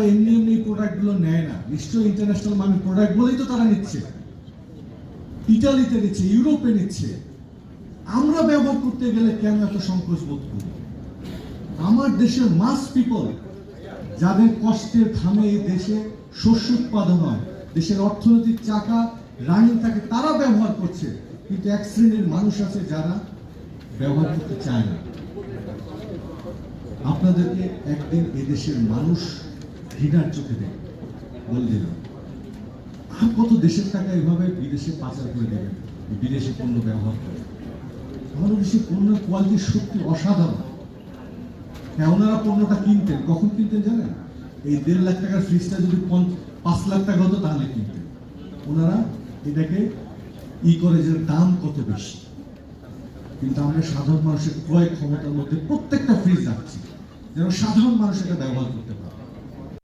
তারা এমনি এমনি প্রোডাক্টগুলো নেয় না। নিশ্চয়ই ইন্টারন্যাশনাল মানে প্রোডাক্ট বলেই তো তারা নিচ্ছে। ইটালিতে নিচ্ছে, ইউরোপে নিচ্ছে। আমরা ব্যবহার করতে গেলে কেন এত সংকোচ বোধ করি? আমার দেশের মাস পিপল যাদের কষ্টের ঘামে এই দেশে শস্য উৎপাদন হয়, দেশের অর্থনৈতিক চাকা রানিং থাকে তারা ব্যবহার করছে। কিন্তু এক শ্রেণির মানুষ আছে যারা ব্যবহার করতে চায় না। আপনাদেরকে একদিন এদেশের মানুষ ঘৃণার চোখে দেয়। বলে দিলাম আর কত দেশের টাকা এভাবে বিদেশে পাচার করে দেবেন বিদেশি পণ্য ব্যবহার করে। আমাদের দেশের পণ্যের কোয়ালিটি সত্যি অসাধারণ। হ্যাঁ ওনারা পণ্যটা কিনতেন। কখন কিনতেন জানেন? এই দেড় লাখ টাকার ফ্রিজটা যদি পাঁচ লাখ টাকা হতো, তাহলে কিনতেন। ওনারা এটাকে ই করে যে দাম কত বেশি। কিন্তু আমরা সাধারণ মানুষের ক্রয় ক্ষমতার মধ্যে প্রত্যেকটা ফ্রিজ রাখছি। যেন সাধারণ মানুষ এটা ব্যবহার করতে পারে।